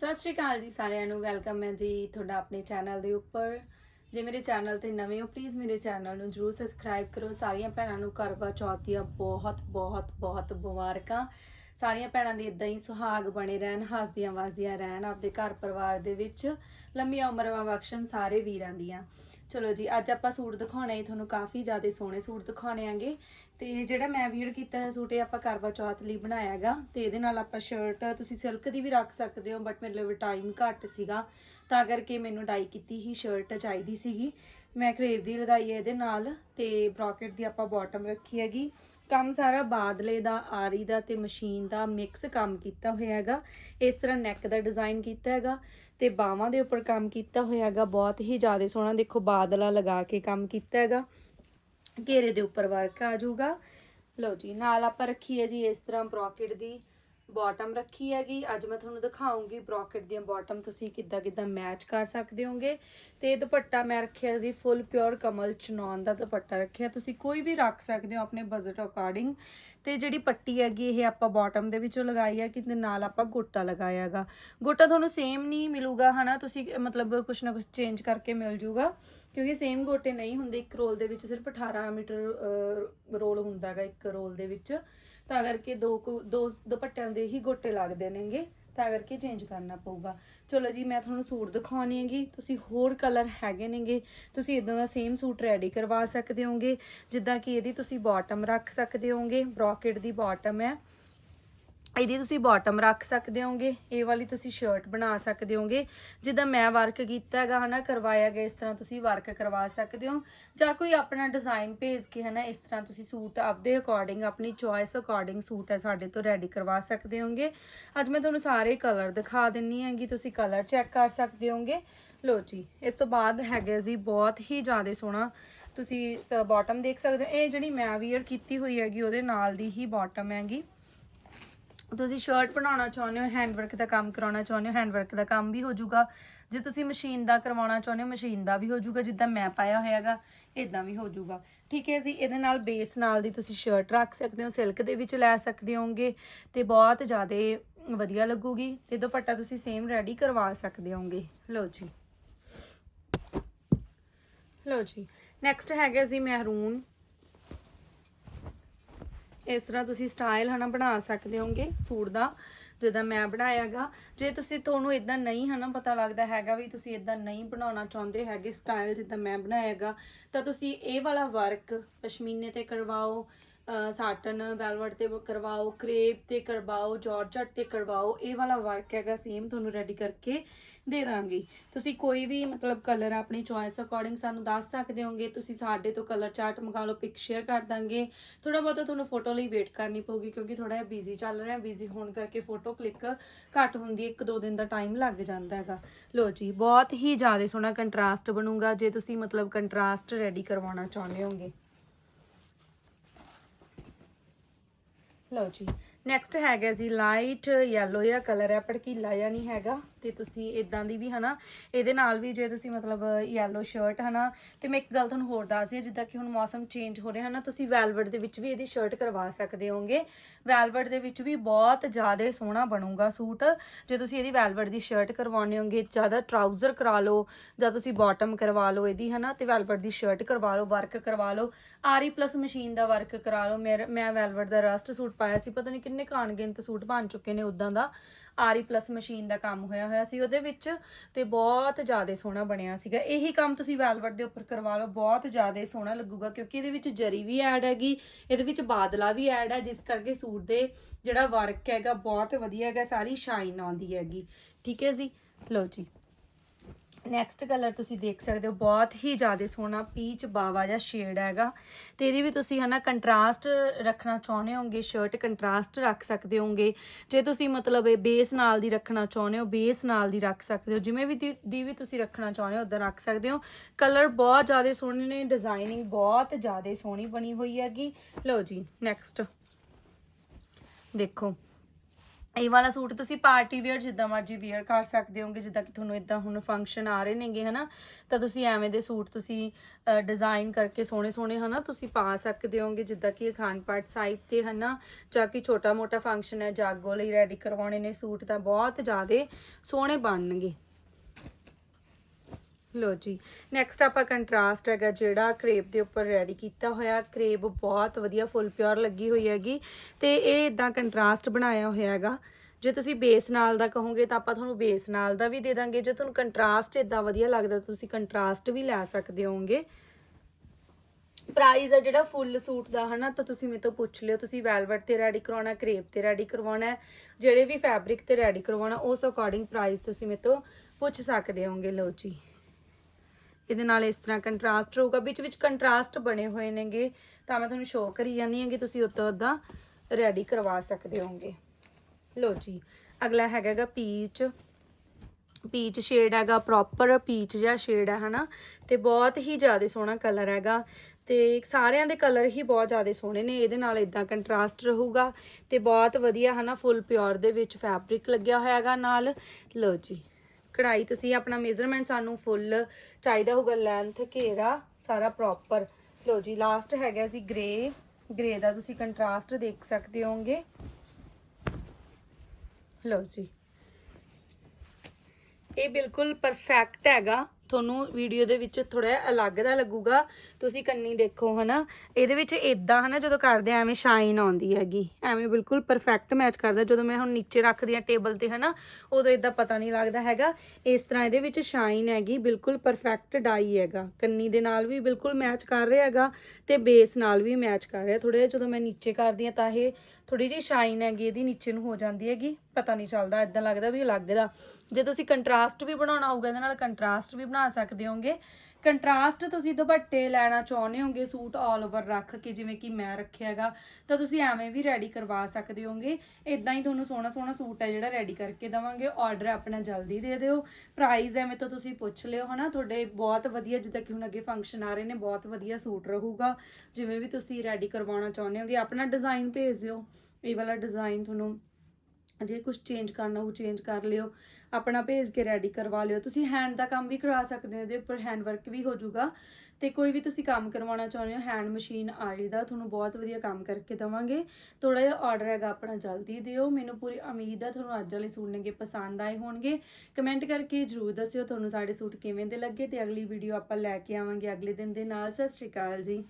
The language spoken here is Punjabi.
ਸਤਿ ਸ਼੍ਰੀ ਅਕਾਲ ਜੀ ਸਾਰਿਆਂ ਨੂੰ, ਵੈਲਕਮ ਹੈ ਜੀ ਤੁਹਾਡਾ ਆਪਣੇ ਚੈਨਲ ਦੇ ਉੱਪਰ। ਜੇ ਮੇਰੇ ਚੈਨਲ ਤੇ ਨਵੇਂ ਹੋ ਪਲੀਜ਼ ਮੇਰੇ ਚੈਨਲ ਨੂੰ ਜਰੂਰ ਸਬਸਕ੍ਰਾਈਬ ਕਰੋ। ਸਾਰੀਆਂ ਭੈਣਾਂ ਨੂੰ ਕਰਵਾ ਚੌਥ ਦੀਆਂ ਬਹੁਤ ਬਹੁਤ ਬਹੁਤ ਮੁਬਾਰਕਾਂ। ਸਾਰੀਆਂ ਭੈਣਾਂ ਦੇ ਇਦਾਂ ਹੀ ਸੁਹਾਗ ਬਣੇ ਰਹਿਣ, ਹੱਸਦੀਆਂ ਵਸਦੀਆਂ ਰਹਿਣ, ਆਪਦੇ ਘਰ ਪਰਿਵਾਰ ਦੇ ਵਿੱਚ ਲੰਮੀਆਂ ਉਮਰਾਂ ਬਖਸ਼ਣ ਸਾਰੇ ਵੀਰਾਂ ਦੀਆਂ। ਚਲੋ ਜੀ, ਅੱਜ ਆਪਾਂ ਸੂਟ ਦਿਖਾਉਣੇ ਹੀ ਤੁਹਾਨੂੰ ਕਾਫੀ ਜ਼ਿਆਦਾ ਸੋਹਣੇ ਸੂਟ ਦਿਖਾਉਣੇ ਆਂਗੇ। ਤੇ ਜਿਹੜਾ ਮੈਂ ਵੀਅਰ ਕੀਤਾ ਹੈ ਸੂਟ, ਇਹ ਆਪਾਂ ਕਰਵਾ ਚੌਥ ਲਈ ਬਣਾਇਆ ਹੈਗਾ। ਤੇ ਇਹਦੇ ਨਾਲ ਆਪਾਂ ਸ਼ਰਟ ਤੁਸੀਂ ਸਿਲਕ ਦੀ ਵੀ ਰੱਖ ਸਕਦੇ ਹੋ ਬਟ ਮੇਰੇ ਲਈ ਟਾਈਮ ਘੱਟ ਸੀਗਾ। ਤਾਂ ਕਰਕੇ ਮੈਨੂੰ ਡਾਈ ਕੀਤੀ ਹੀ ਸ਼ਰਟ ਚਾਹੀਦੀ ਸੀਗੀ। ਮੈਂ ਕਰੇਵ ਦੀ ਲਗਾਈ ਹੈ ਇਹਦੇ ਨਾਲ, ਤੇ ਬ੍ਰੋਕਟ ਦੀ ਆਪਾਂ ਬਾਟਮ ਰੱਖੀ ਹੈਗੀ। ਕੰਮ ਸਾਰਾ ਬਾਦਲੇ ਦਾ, ਆਰੀ ਦਾ ਤੇ ਮਸ਼ੀਨ ਦਾ ਮਿਕਸ ਕੰਮ ਕੀਤਾ ਹੋਇਆ ਹੈਗਾ। ਇਸ ਤਰ੍ਹਾਂ ਨੈਕ ਦਾ ਡਿਜ਼ਾਈਨ ਕੀਤਾ ਹੈਗਾ ਤੇ ਬਾਹਾਂ ਦੇ ਉੱਪਰ ਕੰਮ ਕੀਤਾ ਹੋਇਆ ਹੈਗਾ। ਬਹੁਤ ਹੀ ਜ਼ਿਆਦਾ ਸੋਹਣਾ ਦੇਖੋ ਬਾਦਲਾ ਲਗਾ ਕੇ ਕੰਮ ਕੀਤਾ ਹੈਗਾ। ਘੇਰੇ ਦੇ ਉੱਪਰ ਵਰਕ ਆ ਜਾਊਗਾ। ਲਓ ਜੀ, ਨਾਲ ਆਪਾਂ ਰੱਖੀ ਹੈ ਜੀ ਇਸ ਤਰ੍ਹਾਂ ਬ੍ਰੋਕਟ ਦੀ। ਬਾਟਮ ਰੱਖੀ ਹੈਗੀ। ਅੱਜ ਮੈਂ ਤੁਹਾਨੂੰ ਦਿਖਾਉਂਗੀ ਬ੍ਰੋਕਟ ਦੀਆਂ ਬਾਟਮ ਤੁਸੀਂ ਕਿੱਦਾਂ ਕਿੱਦਾਂ ਮੈਚ ਕਰ ਸਕਦੇ ਹੋਗੇ। ਤੇ ਦੁਪੱਟਾ ਮੈਂ ਰੱਖਿਆ ਸੀ ਫੁੱਲ ਪਿਓਰ ਕਮਲ ਚਨੌਨ ਦਾ ਦੁਪੱਟਾ ਰੱਖਿਆ। ਤੁਸੀਂ ਕੋਈ ਵੀ ਰੱਖ ਸਕਦੇ ਹੋ ਆਪਣੇ ਬਜਟ ਅਕੋਰਡਿੰਗ ਤੇ ਜਿਹੜੀ ਪੱਟੀ ਹੈਗੀ, ਇਹ ਆਪਾਂ ਬਾਟਮ ਦੇ ਵਿੱਚੋਂ ਲਗਾਈ ਹੈ ਕਿਤੇ ਨਾਲ ਆਪਾਂ ਗੋਟਾ ਲਗਾਇਆ ਹੈਗਾ। ਗੋਟਾ ਤੁਹਾਨੂੰ ਸੇਮ ਨਹੀਂ ਮਿਲੂਗਾ, ਹਨਾ? ਤੁਸੀਂ ਮਤਲਬ ਕੁਛ ਨਾ ਕੁਛ ਚੇਂਜ ਕਰਕੇ ਮਿਲ ਜੂਗਾ। ਕਿਉਂਕਿ ਸੇਮ ਗੋਟੇ ਨਹੀਂ ਹੁੰਦੇ, ਇੱਕ ਰੋਲ ਦੇ ਵਿੱਚ ਸਿਰਫ 18 ਮੀਟਰ ਰੋਲ ਹੁੰਦਾ ਹੈਗਾ ਇੱਕ ਰੋਲ ਦੇ ਵਿੱਚ। ਤਾਂ ਕਰਕੇ ਦੋ ਕੁ- ਦੋ ਦੁਪੱਟਿਆਂ ਦੇ ਹੀ ਗੋਟੇ ਲੱਗਦੇ ਨੇਗੇ, ਤਾਂ ਕਰਕੇ ਚੇਂਜ ਕਰਨਾ ਪਊਗਾ। ਚਲੋ ਜੀ, ਮੈਂ ਤੁਹਾਨੂੰ ਸੂਟ ਦਿਖਾਉਣੀ ਹੈਗੀ। ਤੁਸੀਂ ਹੋਰ ਕਲਰ ਹੈਗੇ ਨੇਗੇ। ਤੁਸੀਂ ਇਦਾਂ ਦਾ ਸੇਮ ਸੂਟ ਰੈਡੀ ਕਰਵਾ ਸਕਦੇ ਹੋਗੇ, ਜਿੱਦਾਂ ਕਿ ਇਹਦੀ ਤੁਸੀਂ ਬਾਟਮ ਰੱਖ ਸਕਦੇ ਹੋਗੇ। ਬ੍ਰੋਕਟ ਦੀ ਬਾਟਮ ਹੈ। ਇਹਦੀ ਤੁਸੀਂ ਬਾਟਮ ਰੱਖ ਸਕਦੇ ਹੋਗੇ, ਇਹ ਵਾਲੀ ਤੁਸੀਂ ਸ਼ਰਟ ਬਣਾ ਸਕਦੇ ਹੋਗੇ। ਜਿੱਦਾਂ ਮੈਂ ਵਰਕ ਕੀਤਾ ਹੈਗਾ, ਹਨਾ, ਕਰਵਾਇਆ ਗਿਆ, ਇਸ ਤਰ੍ਹਾਂ ਤੁਸੀਂ ਵਰਕ ਕਰਵਾ ਸਕਦੇ ਹੋ। ਜਾਂ ਕੋਈ ਆਪਣਾ ਡਿਜ਼ਾਈਨ ਭੇਜ ਕੇ, ਹਨਾ, ਇਸ ਤਰ੍ਹਾਂ ਤੁਸੀਂ ਸੂਟ ਆਪਦੇ ਅਕੋਰਡਿੰਗ ਆਪਣੀ ਚੋਇਸ ਅਕੋਰਡਿੰਗ ਸੂਟ ਹੈ ਸਾਡੇ ਤੋਂ ਰੈਡੀ ਕਰਵਾ ਸਕਦੇ ਹੋਗੇ। ਅੱਜ ਮੈਂ ਤੁਹਾਨੂੰ ਸਾਰੇ ਕਲਰ ਦਿਖਾ ਦਿੰਨੀ ਹੈਗੀ, ਤੁਸੀਂ ਕਲਰ ਚੈੱਕ ਕਰ ਸਕਦੇ ਹੋਗੇ। ਲੋ ਜੀ, ਇਸ ਤੋਂ ਬਾਅਦ ਹੈਗੇ ਜੀ ਬਹੁਤ ਹੀ ਜ਼ਿਆਦਾ ਸੋਹਣਾ ਤੁਸੀਂ ਬਾਟਮ ਦੇਖ ਸਕਦੇ ਹੋ। ਇਹ ਜਿਹੜੀ ਮੈਂ ਵੀਅਰ ਕੀਤੀ ਹੋਈ ਹੈਗੀ, ਉਹਦੇ ਨਾਲ ਦੀ ਹੀ ਬਾਟਮ ਹੈਗੀ। ਤੁਸੀਂ ਸ਼ਰਟ ਬਣਾਉਣਾ ਚਾਹੁੰਦੇ ਹੋ ਹੈਂਡ ਵਰਕ ਦਾ ਕੰਮ ਕਰਾਉਣਾ ਚਾਹੁੰਦੇ ਹੋ ਹੈਂਡ ਵਰਕ ਦਾ ਕੰਮ ਵੀ ਹੋ ਜਾਊਗਾ। ਜੇ ਤੁਸੀਂ ਮਸ਼ੀਨ ਦਾ ਕਰਵਾਉਣਾ ਚਾਹੁੰਦੇ ਹੋ ਮਸ਼ੀਨ ਦਾ ਵੀ ਹੋ ਜਾਊਗਾ, ਜਿੱਦਾਂ ਮੈਂ ਪਾਇਆ ਹੋਇਆ ਹੈਗਾ ਇਦਾਂ ਵੀ ਹੋ ਜਾਊਗਾ। ਠੀਕ ਹੈ ਜੀ, ਇਹਦੇ ਨਾਲ ਬੇਸ ਨਾਲ ਦੀ ਤੁਸੀਂ ਸ਼ਰਟ ਰੱਖ ਸਕਦੇ ਹੋ ਸਿਲਕ ਦੇ ਵਿੱਚ ਲੈ ਸਕਦੇ ਹੋਗੇ ਤੇ ਬਹੁਤ ਜ਼ਿਆਦਾ ਵਧੀਆ ਲੱਗੂਗੀ, ਤੇ ਦੁਪੱਟਾ ਤੁਸੀਂ ਸੇਮ ਰੈਡੀ ਕਰਵਾ ਸਕਦੇ ਹੋਗੇ ਲਓ ਜੀ। ਲਓ ਜੀ। ਨੈਕਸਟ ਹੈਗਾ ਜੀ ਮਹਿਰੂਨ। ਇਸ ਤਰ੍ਹਾਂ ਤੁਸੀਂ ਸਟਾਈਲ ਹਨਾ ਬਣਾ ਸਕਦੇ ਹੋਗੇ ਸੂਟ ਦਾ, ਜਿੱਦਾਂ ਮੈਂ ਬਣਾਇਆਗਾ। ਜੇ ਤੁਸੀਂ ਤੁਹਾਨੂੰ ਇਦਾਂ ਨਹੀਂ ਹਨਾ ਪਤਾ ਲੱਗਦਾ ਹੈਗਾ ਵੀ ਤੁਸੀਂ ਇਦਾਂ ਨਹੀਂ ਬਣਾਉਣਾ ਚਾਹੁੰਦੇ ਹੈਗੇ ਸਟਾਈਲ ਜਿੱਦਾਂ ਮੈਂ ਬਣਾਇਆਗਾ, ਤਾਂ ਤੁਸੀਂ ਇਹ ਵਾਲਾ ਵਰਕ ਪਸ਼ਮੀਨੇ ਤੇ ਕਰਵਾਓ ਸਾਟਨ ਵੈਲਵਟ ਤੇ ਕਰਵਾਓ, ਕ੍ਰੇਪ ਤੇ ਕਰਵਾਓ, ਜਾਰਜਟ ਤੇ ਕਰਵਾਓ, ਇਹ ਵਾਲਾ ਵਰਕ ਹੈਗਾ ਸੇਮ ਤੁਹਾਨੂੰ ਰੈਡੀ ਕਰਕੇ ਦੇ ਦਾਂਗੀ। ਤੁਸੀਂ ਕੋਈ ਵੀ ਮਤਲਬ ਕਲਰ ਆਪਣੀ ਚੋਇਸ ਅਕੋਰਡਿੰਗ ਸਾਨੂੰ ਦੱਸ ਸਕਦੇ ਹੋਗੇ, ਤੁਸੀਂ ਸਾਡੇ ਤੋਂ ਕਲਰ ਚਾਰਟ ਮੰਗਾ ਲਓ ਪਿਕ ਸ਼ੇਅਰ ਕਰ ਦਾਂਗੇ। ਥੋੜਾ ਬਹੁਤਾ ਤੁਹਾਨੂੰ ਫੋਟੋ ਲਈ ਵੇਟ ਕਰਨੀ ਪਊਗੀ, ਕਿਉਂਕਿ ਥੋੜਾ ਜਿਹਾ ਬਿਜ਼ੀ ਚੱਲ ਰਿਹਾ ਬਿਜ਼ੀ ਹੋਣ ਕਰਕੇ ਫੋਟੋ ਕਲਿੱਕ ਘੱਟ ਹੁੰਦੀ ਹੈ ਇੱਕ ਦੋ ਦਿਨ ਦਾ ਟਾਈਮ ਲੱਗ ਜਾਂਦਾ ਹੈਗਾ। ਲੋ ਜੀ, ਬਹੁਤ ਹੀ ਜ਼ਿਆਦਾ ਸੋਹਣਾ ਕੰਟਰਾਸਟ ਬਣੂਗਾ, ਜੇ ਤੁਸੀਂ ਮਤਲਬ ਕੰਟਰਾਸਟ ਰੈਡੀ ਕਰਵਾਉਣਾ ਚਾਹੁੰਦੇ ਹੋਗੇ। ਲਓ ਜੀ। ਨੈਕਸਟ ਹੈਗਾ ਜੀ ਲਾਈਟ ਯੈਲੋ ਜਿਹਾ ਕਲਰ ਹੈ ਭੜਕੀਲਾ ਜਿਹਾ ਨਹੀਂ ਹੈਗਾ। ਤੇ ਤੁਸੀਂ ਇਦਾਂ ਦੀ ਵੀ ਹਨਾ, ਇਹਦੇ ਨਾਲ ਵੀ ਜੇ ਤੁਸੀਂ ਮਤਲਬ ਯੈਲੋ ਸ਼ਰਟ ਹਨਾ, ਤੇ ਮੈਂ ਇੱਕ ਗੱਲ ਤੁਹਾਨੂੰ ਹੋਰ ਦੱਸਦੀ ਦਈਏ, ਜਿੱਦਾਂ ਕਿ ਹੁਣ ਮੌਸਮ ਚੇਂਜ ਹੋ ਰਿਹਾ ਹਨਾ, ਤੁਸੀਂ ਵੈਲਵਟ ਦੇ ਵਿੱਚ ਵੀ ਇਹਦੀ ਸ਼ਰਟ ਕਰਵਾ ਸਕਦੇ ਹੋਗੇ ਵੈਲਵਟ ਦੇ ਵਿੱਚ ਵੀ ਬਹੁਤ ਜ਼ਿਆਦਾ ਸੋਹਣਾ ਬਣੂਗਾ ਸੂਟ। ਜੇ ਤੁਸੀਂ ਇਹਦੀ ਵੈਲਵਟ ਦੀ ਸ਼ਰਟ ਕਰਵਾਉਣੇ ਹੋਗੇ ਜ਼ਿਆਦਾ ਟਰਾਊਜ਼ਰ ਕਰਾ ਲਓ, ਜਾਂ ਤੁਸੀਂ ਬਾਟਮ ਕਰਵਾ ਲਓ ਇਹਦੀ ਹਨਾ, ਤੇ ਵੈਲਵਟ ਦੀ ਸ਼ਰਟ ਕਰਵਾ ਲਓ ਵਰਕ ਕਰਵਾ ਲਓ। ਆਰੀ ਪਲੱਸ ਮਸ਼ੀਨ ਦਾ ਵਰਕ ਕਰਾ ਲਓ। ਮੇਰਾ ਮੈਂ ਵੈਲਵਟ ਦਾ ਰਸਟ ਸੂਟ ਪਾਇਆ ਸੀ, ਪਤਾ ਨਹੀਂ ਕਿੰਨੇ ਕਾਣ ਗਿਣਤ ਸੂਟ ਬਣ ਚੁੱਕੇ ਨੇ ਉਦਾਂ ਦਾ। ਆਰੀ ਪਲੱਸ ਮਸ਼ੀਨ ਦਾ ਕੰਮ ਹੋਇਆ ਹੋਇਆ ਸੀ ਉਹਦੇ ਵਿੱਚ ਤੇ ਬਹੁਤ ਜ਼ਿਆਦਾ ਸੋਹਣਾ ਬਣਿਆ ਸੀਗਾ। ਇਹੀ ਕੰਮ ਤੁਸੀਂ ਵੈਲਵਟ ਦੇ ਉੱਪਰ ਕਰਵਾ ਲਓ, ਬਹੁਤ ਜ਼ਿਆਦਾ ਸੋਹਣਾ ਲੱਗੂਗਾ ਕਿਉਂਕਿ ਇਹਦੇ ਵਿੱਚ ਜਰੀ ਵੀ ਐਡ ਹੈਗੀ, ਇਹਦੇ ਵਿੱਚ ਬਾਦਲਾ ਵੀ ਐਡ ਹੈ, ਜਿਸ ਕਰਕੇ ਸੂਟ ਦੇ ਜਿਹੜਾ ਵਰਕ ਹੈਗਾ ਬਹੁਤ ਵਧੀਆ ਹੈਗਾ, ਸਾਰੀ ਸ਼ਾਈਨ ਆਉਂਦੀ ਹੈਗੀ। ਠੀਕ ਹੈ ਜੀ? ਲਓ ਜੀ। ਨੈਕਸਟ ਕਲਰ ਤੁਸੀਂ ਦੇਖ ਸਕਦੇ ਹੋ, ਬਹੁਤ ਹੀ ਜ਼ਿਆਦਾ ਸੋਹਣਾ ਪੀਚ ਬਾਵਾ ਜਿਹਾ ਸ਼ੇਡ ਹੈਗਾ। ਤੇ ਇਹਦੀ ਵੀ ਤੁਸੀਂ ਹਨਾ ਕੰਟਰਾਸਟ ਰੱਖਣਾ ਚਾਹੁੰਦੇ ਹੋਗੇ ਸ਼ਰਟ ਕੰਟਰਾਸਟ ਰੱਖ ਸਕਦੇ ਹੋਗੇ ਜੇ ਤੁਸੀਂ ਮਤਲਬ ਇਹ ਬੇਸ ਨਾਲ ਦੀ ਰੱਖਣਾ ਚਾਹੁੰਦੇ ਹੋ ਬੇਸ ਨਾਲ ਦੀ ਰੱਖ ਸਕਦੇ ਹੋ। ਜਿਵੇਂ ਵੀ ਦੀ- ਵੀ ਤੁਸੀਂ ਰੱਖਣਾ ਚਾਹੁੰਦੇ ਹੋ ਉਦਾਂ ਰੱਖ ਸਕਦੇ ਹੋ। ਕਲਰ ਬਹੁਤ ਜ਼ਿਆਦਾ ਸੋਹਣੇ ਨੇ ਡਿਜ਼ਾਈਨਿੰਗ ਬਹੁਤ ਜ਼ਿਆਦਾ ਸੋਹਣੀ ਬਣੀ ਹੋਈ ਹੈਗੀ। ਲਓ ਜੀ ਨੈਕਸਟ ਦੇਖੋ ਇਹ ਵਾਲਾ ਸੂਟ ਤੁਸੀਂ ਪਾਰਟੀ ਵੇਅਰ ਜਿੱਦਾਂ ਮਰਜ਼ੀ ਵੇਅਰ ਕਰ ਸਕਦੇ ਹੋਗੇ, ਜਿੱਦਾਂ ਕਿ ਤੁਹਾਨੂੰ ਇਦਾਂ ਹੁਣ ਫੰਕਸ਼ਨ ਆ ਰਹੇ ਨੇਗੇ, ਹਨਾ? ਤਾਂ ਤੁਸੀਂ ਐਵੇਂ ਦੇ ਸੂਟ ਤੁਸੀਂ ਡਿਜ਼ਾਈਨ ਕਰਕੇ ਸੋਹਣੇ ਸੋਹਣੇ ਹਨਾ, ਤੁਸੀਂ ਪਾ ਸਕਦੇ ਹੋਗੇ, ਜਿੱਦਾਂ ਕਿ ਅਖੰਡ ਪਾਠ ਸਾਹਿਬ ਤੇ, ਹਨਾ? ਜਾਂ ਕਿ ਛੋਟਾ ਮੋਟਾ ਫੰਕਸ਼ਨ ਹੈ, ਜਾਗੋ ਲਈ ਰੈਡੀ ਕਰਵਾਉਣੇ ਨੇ ਸੂਟ ਤਾਂ ਬਹੁਤ ਜ਼ਿਆਦੇ ਸੋਹਣੇ ਬਣਨਗੇ। ਲੋ ਜੀ ਨੈਕਸਟ ਆਪਾਂ ਕੰਟਰਾਸਟ ਹੈਗਾ ਜਿਹੜਾ ਕਰੇਪ ਦੇ ਉੱਪਰ ਰੈਡੀ ਕੀਤਾ ਹੋਇਆ। ਕਰੇਪ ਬਹੁਤ ਵਧੀਆ ਫੁੱਲ ਪਿਓਰ ਲੱਗੀ ਹੋਈ ਹੈਗੀ। ਤੇ ਇਹ ਇਦਾਂ ਕੰਟਰਾਸਟ ਬਣਾਇਆ ਹੋਇਆ ਹੈਗਾ। ਜੇ ਤੁਸੀਂ ਬੇਸ ਨਾਲ ਦਾ ਕਹੋਗੇ ਤਾਂ ਆਪਾਂ ਤੁਹਾਨੂੰ ਬੇਸ ਨਾਲ ਦਾ ਵੀ ਦੇ ਦਾਂਗੇ। ਜੇ ਤੁਹਾਨੂੰ ਕੰਟਰਾਸਟ ਇਦਾਂ ਵਧੀਆ ਲੱਗਦਾ ਤਾਂ ਤੁਸੀਂ ਕੰਟਰਾਸਟ ਵੀ ਲੈ ਸਕਦੇ ਹੋਗੇ ਪ੍ਰਾਈਸ ਹੈ ਜਿਹੜਾ ਫੁੱਲ ਸੂਟ ਦਾ ਹਨਾ, ਤਾਂ ਤੁਸੀਂ ਮੇਰੇ ਤੋਂ ਪੁੱਛ ਲਿਓ। ਤੁਸੀਂ ਵੈਲਵਟ ਤੇ ਰੈਡੀ ਕਰਵਾਉਣਾ ਕਰੇਪ ਤੇ ਰੈਡੀ ਕਰਵਾਉਣਾ ਜਿਹੜੇ ਵੀ ਫੈਬਰਿਕ ਤੇ ਰੈਡੀ ਕਰਵਾਉਣਾ, ਉਸ ਅਕੋਰਡਿੰਗ ਪ੍ਰਾਈਸ ਤੁਸੀਂ ਮੇਰੇ ਤੋਂ ਪੁੱਛ ਸਕਦੇ ਹੋਗੇ ਲਓ ਜੀ। ਇਹਦੇ ਨਾਲ ਇਸ ਤਰ੍ਹਾਂ ਕੰਟਰਾਸਟ ਹੋਊਗਾ ਵਿੱਚ ਵਿੱਚ ਕੰਟਰਾਸਟ ਬਣੇ ਹੋਏ ਨੇਗੇ। ਤਾਂ ਮੈਂ ਤੁਹਾਨੂੰ ਸ਼ੋਅ ਕਰੀ ਜਾਂਦੀ ਹਾਂ ਕਿ ਤੁਸੀਂ ਉੱਤੋਂ ਉੱਦਾਂ ਰੈਡੀ ਕਰਵਾ ਸਕਦੇ ਹੋਗੇ ਲੋ ਜੀ, ਅਗਲਾ ਹੈਗਾਗਾ ਪੀਚ ਪੀਚ ਸ਼ੇਡ ਹੈਗਾ ਪ੍ਰੋਪਰ ਪੀਚ ਜਿਹਾ ਸ਼ੇਡ ਹੈ, ਹਨਾ? ਤੇ ਬਹੁਤ ਹੀ ਜ਼ਿਆਦਾ ਸੋਹਣਾ ਕਲਰ ਹੈਗਾ। ਤੇ ਸਾਰਿਆਂ ਦੇ ਕਲਰ ਹੀ ਬਹੁਤ ਜ਼ਿਆਦਾ ਸੋਹਣੇ ਨੇ। ਇਹਦੇ ਨਾਲ ਇਦਾਂ ਕੰਟਰਾਸਟ ਰਹੂਗਾ ਤੇ ਬਹੁਤ ਵਧੀਆ, ਹਨਾ? ਫੁੱਲ ਪਿਓਰ ਦੇ ਵਿੱਚ ਫੈਬਰਿਕ ਲੱਗਿਆ ਹੋਇਆ ਹੈਗਾ ਨਾਲ। ਲੋ ਜੀ। ਕਢਾਈ, ਤੁਸੀਂ ਆਪਣਾ ਮੇਜ਼ਰਮੈਂਟ ਸਾਨੂੰ ਫੁੱਲ ਚਾਹੀਦਾ ਹੋਊਗਾ ਲੈਂਥ ਘੇਰਾ, ਸਾਰਾ ਪ੍ਰੋਪਰ ਲੋ ਜੀ ਲਾਸਟ ਹੈਗਾ ਸੀ ਗ੍ਰੇ ਗ੍ਰੇ ਦਾ ਤੁਸੀਂ ਕੰਟਰਾਸਟ ਦੇਖ ਸਕਦੇ ਹੋਗੇ ਲੋ ਜੀ। ਇਹ ਬਿਲਕੁਲ ਪਰਫੈਕਟ ਹੈਗਾ। ਤੁਹਾਨੂੰ ਵੀਡੀਓ ਦੇ ਵਿੱਚ ਥੋੜਾ ਜਿਹਾ ਅਲੱਗ ਦਾ ਲੱਗੂਗਾ। ਤੁਸੀਂ ਕੰਨੀ ਦੇਖੋ, ਹਨਾ? ਇਹਦੇ ਵਿੱਚ ਇਦਾਂ ਹਨਾ? ਜਦੋਂ ਕਰਦੇ ਆ, ਐਵੇਂ ਸ਼ਾਈਨ ਆਉਂਦੀ ਹੈਗੀ। ਐਵੇਂ ਬਿਲਕੁਲ ਪਰਫੈਕਟ ਮੈਚ ਕਰਦਾ। ਜਦੋਂ ਮੈਂ ਹੁਣ ਨੀਚੇ ਰੱਖਦੀ ਆ ਟੇਬਲ ਤੇ, ਹਨਾ? ਉਦੋਂ ਇਦਾਂ ਪਤਾ ਨਹੀਂ ਲੱਗਦਾ ਹੈਗਾ। ਇਸ ਤਰ੍ਹਾਂ ਇਹਦੇ ਵਿੱਚ ਸ਼ਾਈਨ ਹੈਗੀ, ਬਿਲਕੁਲ ਪਰਫੈਕਟ ਡਾਈ ਹੈਗਾ। ਕੰਨੀ ਦੇ ਨਾਲ ਵੀ ਬਿਲਕੁਲ ਮੈਚ ਕਰ ਰਿਹਾ ਹੈਗਾ ਤੇ ਬੇਸ ਨਾਲ ਵੀ ਮੈਚ ਕਰ ਰਿਹਾ। ਥੋੜਾ ਜਿਹਾ ਜਦੋਂ ਮੈਂ ਨੀਚੇ ਕਰਦੀ ਆ ਤਾਂ ਇਹ ਥੋੜੀ ਜਿਹੀ ਸ਼ਾਈਨ ਹੈਗੀ, ਇਹਦੀ ਨੀਚੇ ਨੂੰ ਹੋ ਜਾਂਦੀ ਹੈਗੀ। ਪਤਾ ਨਹੀਂ ਚੱਲਦਾ ਇਦਾਂ ਲੱਗਦਾ ਵੀ ਅਲੱਗ ਦਾ। ਜੇ ਤੁਸੀਂ ਕੰਟਰਾਸਟ ਵੀ ਬਣਾਉਣਾ ਹੋਊਗਾ, ਇਹਦੇ ਨਾਲ ਕੰਟਰਾਸਟ ਵੀ ਬਣਾ ਸਕਦੇ ਹੋਗੇ। ਕੰਟਰਾਸਟ ਤੁਸੀਂ ਦੁਪੱਟੇ ਲੈਣਾ ਚਾਹੁੰਦੇ ਹੋਗੇ, ਸੂਟ ਆਲ ਓਵਰ ਰੱਖ ਕੇ, ਜਿਵੇਂ ਕਿ ਮੈਂ ਰੱਖਿਆ ਹੈਗਾ, ਤਾਂ ਤੁਸੀਂ ਐਵੇਂ ਵੀ ਰੈਡੀ ਕਰਵਾ ਸਕਦੇ ਹੋਗੇ। ਇਦਾਂ ਹੀ ਤੁਹਾਨੂੰ ਸੋਹਣਾ ਸੋਹਣਾ ਸੂਟ ਹੈ ਜਿਹੜਾ ਰੈਡੀ ਕਰਕੇ ਦਵਾਂਗੇ। ਆਰਡਰ ਆਪਣਾ ਜਲਦੀ ਦੇ ਦਿਓ। ਪ੍ਰਾਈਸ ਐਵੇਂ ਤਾਂ ਤੁਸੀਂ ਪੁੱਛ ਲਿਓ, ਹਨਾ? ਤੁਹਾਡੇ ਬਹੁਤ ਵਧੀਆ, ਜਿੱਦਾਂ ਕਿ ਹੁਣ ਅੱਗੇ ਫੰਕਸ਼ਨ ਆ ਰਹੇ ਨੇ, ਬਹੁਤ ਵਧੀਆ ਸੂਟ ਰਹੂਗਾ। ਜਿਵੇਂ ਵੀ ਤੁਸੀਂ ਰੈਡੀ ਕਰਵਾਉਣਾ ਚਾਹੁੰਦੇ ਹੋਗੇ, ਆਪਣਾ ਡਿਜ਼ਾਈਨ ਭੇਜ ਦਿਓ। ਇਹ ਵਾਲਾ ਡਿਜ਼ਾਈਨ ਤੁਹਾਨੂੰ ਜੇ ਕੁਝ ਚੇਂਜ ਕਰਨਾ ਉਹ ਚੇਂਜ ਕਰ ਲਿਓ, ਆਪਣਾ ਭੇਜ ਕੇ ਰੈਡੀ ਕਰਵਾ ਲਿਓ। ਤੁਸੀਂ ਹੈਂਡ ਦਾ ਕੰਮ ਵੀ ਕਰਵਾ ਸਕਦੇ ਹੋ, ਇਹਦੇ ਉੱਪਰ ਹੈਂਡ ਵਰਕ ਵੀ ਹੋ ਜਾਊਗਾ। ਤੇ ਕੋਈ ਵੀ ਤੁਸੀਂ ਕੰਮ ਕਰਵਾਉਣਾ ਚਾਹੁੰਦੇ ਹੋ ਹੈਂਡ ਮਸ਼ੀਨ ਆਈ ਦਾ, ਤੁਹਾਨੂੰ ਬਹੁਤ ਵਧੀਆ ਕੰਮ ਕਰਕੇ ਦਵਾਂਗੇ। ਥੋੜਾ ਜਿਹਾ ਆਰਡਰ ਹੈਗਾ, ਆਪਣਾ ਜਲਦੀ ਦਿਓ। ਮੈਨੂੰ ਪੂਰੀ ਉਮੀਦ ਆ, ਤੁਹਾਨੂੰ ਅੱਜ ਵਾਲੇ ਸੂਟ ਨੇਗੇ ਪਸੰਦ ਆਏ ਹੋਣਗੇ। ਕਮੈਂਟ ਕਰਕੇ ਜਰੂਰ ਦੱਸਿਓ ਤੁਹਾਨੂੰ ਸਾਡੇ ਸੂਟ ਕਿਵੇਂ ਦੇ ਲੱਗੇ ਤੇ ਅਗਲੀ ਵੀਡੀਓ ਆਪਾਂ ਲੈ ਕੇ ਆਵਾਂਗੇ ਅਗਲੇ ਦਿਨ ਦੇ ਨਾਲ। ਸਤਿ ਸ਼੍ਰੀ ਅਕਾਲ ਜੀ।